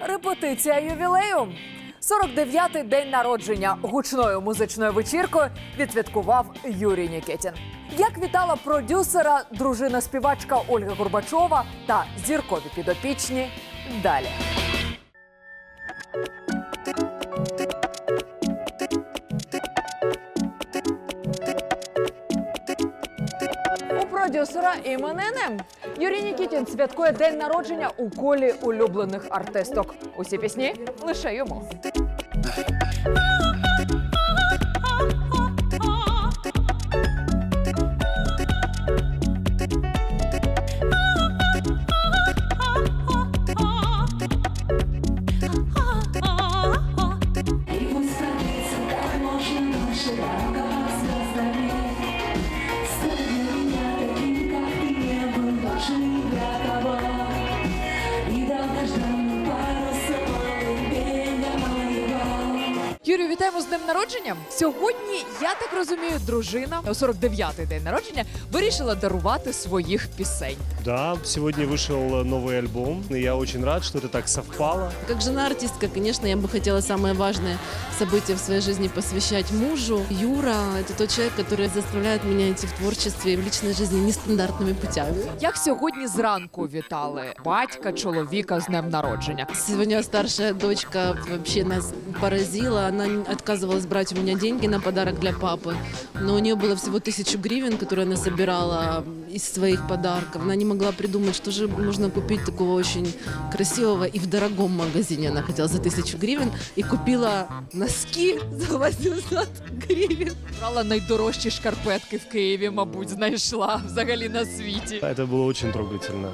Репетиція ювілею. 49-й день народження гучною музичною вечіркою відсвяткував Юрій Нікітін. Як вітала продюсера, дружина співачка Ольга Горбачова та зіркові підопічні далі. У продюсера іменини Юрій Нікітін святкує день народження у колі улюблених артисток. Усі пісні лише йому. з днем народження. Сьогодні, я так розумію, дружина у 49-й день народження вирішила дарувати своїх пісень. Да, сегодня вышел новый альбом, и я очень рад, что это так совпало. Как жена-артистка, конечно, я бы хотела самое важное событие в своей жизни посвящать мужу. Юра — это тот человек, который заставляет меня идти в творчестве и в личной жизни нестандартными путями. Як сьогодні зранку вітали батька чоловіка з днем народження. Сегодня старшая дочка вообще нас поразила. Она не- отказывалась брать у меня деньги на подарок для папы. Но у нее было всего тысячу гривен, которые она собирала из своих подарков. Она не могла придумать, что же можно купить такого очень красивого. И в дорогом магазине она хотела за тысячу гривен. И купила носки за 800 гривен. Брала найдорожчі шкарпетки в Києві, мабуть, знайшла взагалі на світі. Это было очень трогательно.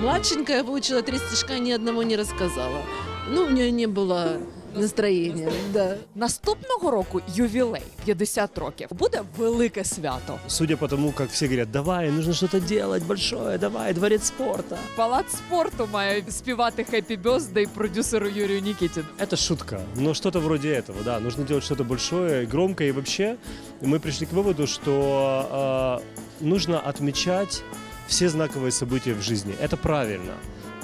Младшенькая выучила три стишка и ни одного не рассказала. Ну, у нее не было настроения, да. Наступного року ювілей 50 років. Буде велике свято. Судя по тому, как все говорят, давай, нужно что-то делать большое, давай, дворец спорта. Палац спорту має співати «Хеппі Бёздей» продюсеру Юрію Нікітін. Это шутка, но что-то вроде этого, да. Нужно делать что-то большое, громкое. И вообще мы пришли к выводу, что э, нужно отмечать все знаковые события в жизни. Это правильно,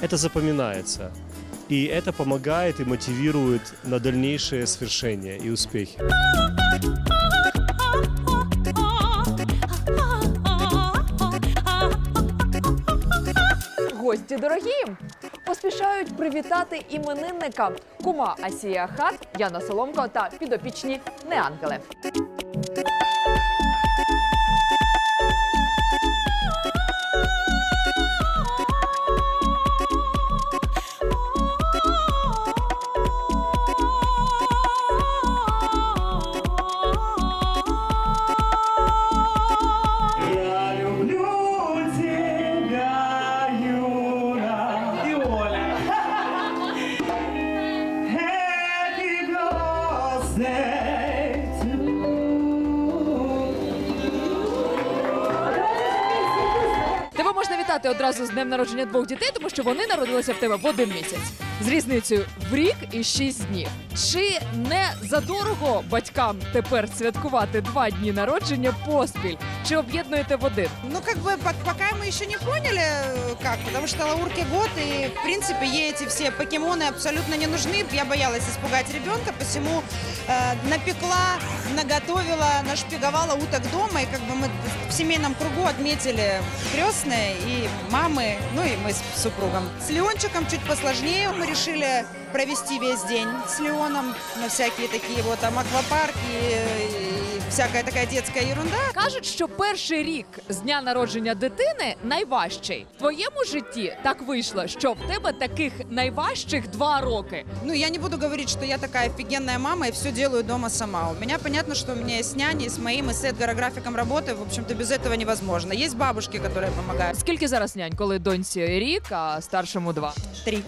это запоминается. И это помогает и мотивирует на дальнейшие свершения и успехи. Гості дорогі поспішають привітати іменинника кума Асія Хат, Яна Соломко та підопічні неангели. Тебе можна вітати одразу з днем народження двох дітей, тому що вони народилися в тебе в один місяць з різницею в рік і шість днів. Чи не задорого батькам тепер святкувати два дні народження поспіль? Чи об'єднуєте в один? Ну, как бы пок- пока мы еще не поняли, э, как, потому что Лаурке год, и, в принципе, ей эти все покемоны абсолютно не нужны. Я боялась испугать ребенка, посему э, напекла, наготовила, нашпиговала уток дома, и как бы мы в семейном кругу отметили крестные и мамы, ну и мы с супругом. С Леончиком чуть посложнее, мы решили провести весь день с Леоном на всякие такие вот там аквапарки и всякая такая детская ерунда. Кажуть, що перший рік з дня народження дитини найважчий. В твоєму житті так вийшло, що в тебе таких найважчих два роки. Ну, я не буду говорить, что я такая офигенная мама и все делаю дома сама. У меня понятно, что у меня есть няни, и с моим, и с Эдгара графиком работы, в общем-то, без этого невозможно. Есть бабушки, которые помогают. Скільки зараз нянь, коли доньці рік, а старшому два? Три.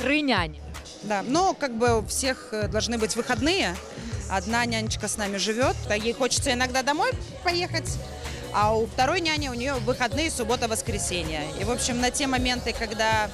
Три няні. Да, но как бы у всех э, должны быть выходные. Одна нянечка с нами живет, а ей хочется иногда домой поехать. А у второй няни у нее выходные суббота-воскресенье. И, в общем, на те моменты, когда э,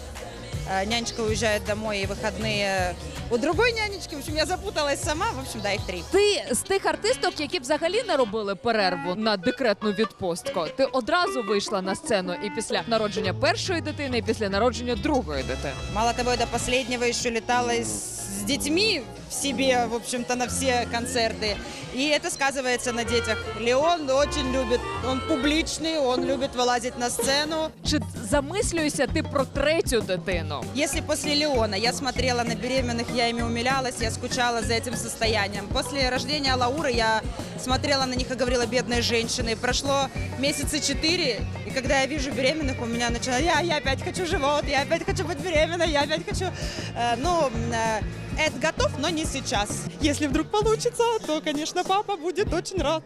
нянечка уезжает домой, и выходные у другой нянечки. В общем, я запуталась сама. В общем, да, их три. Ти з тих артисток, які взагалі не робили перерву на декретну відпустку. Ти одразу вийшла на сцену і після народження першої дитини, і після народження другої дитини. Мало того, до последнего еще летала с с детьми в себе, в общем-то, на все концерты. И это сказывается на детях. Леон очень любит, он публичный, он любит вылазить на сцену. Чи замислюєшся ти про третю дитину? Если после Леона я смотрела на беременных, я ими умилялась, я скучала за этим состоянием. После рождения Лауры я смотрела на них и говорила, бедные женщины. Прошло месяца четыре, и когда я вижу беременных, у меня начинает, я, я опять хочу живот, я опять хочу быть беременной, я опять хочу... Э, ну, это готов, но не сейчас. Если вдруг получится, то, конечно, папа будет очень рад.